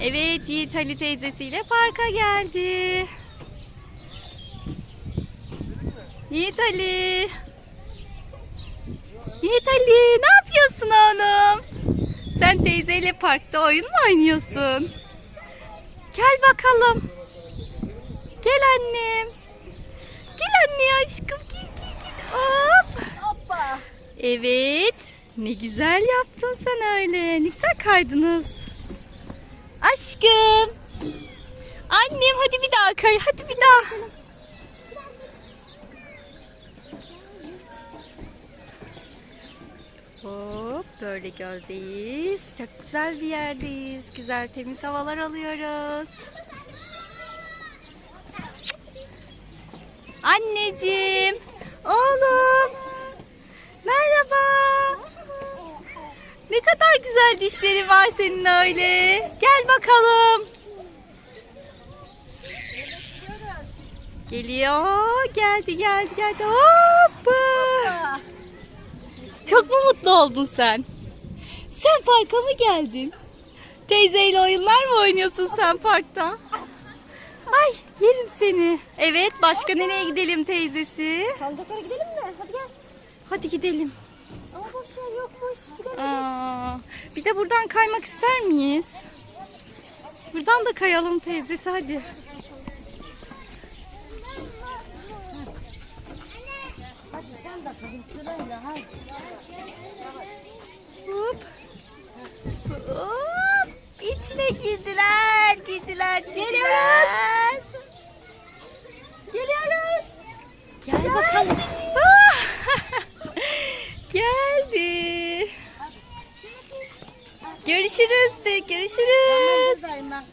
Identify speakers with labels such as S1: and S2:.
S1: Evet Yiğit Ali teyzesiyle parka geldi. Yiğit Ali. Yiğit Ali ne yapıyorsun oğlum? Sen teyzeyle parkta oyun mu oynuyorsun? Gel bakalım. Gel annem. Gel anne aşkım gel gel gel. Hop.
S2: Hoppa.
S1: Evet. Ne güzel yaptın sen öyle. Ne güzel kaydınız. Aşkım. Annem hadi bir daha kay. Hadi bir daha. Hop böyle göldeyiz. Çok güzel bir yerdeyiz. Güzel temiz havalar alıyoruz. Anneciğim. Oğlum. Merhaba. Ne kadar güzel dişleri var senin öyle. Gel bakalım. Geliyor. Geldi geldi geldi. Hoppa. Çok mu mutlu oldun sen? Sen parka mı geldin? Teyzeyle oyunlar mı oynuyorsun sen parkta? Ay yerim seni. Evet başka nereye gidelim teyzesi?
S2: Salıncaklara gidelim mi? Hadi gel.
S1: Hadi gidelim.
S2: Yer yokmuş.
S1: Aa, bir de buradan kaymak ister miyiz? Buradan da kayalım teyzesi hadi.
S2: Hadi sen de kızım sırayla hadi.
S1: Hop. Hop. İçine girdiler, girdiler, geliyoruz. Geliyoruz. Gel bakalım. Ah! Görüşürüz görüşürüz.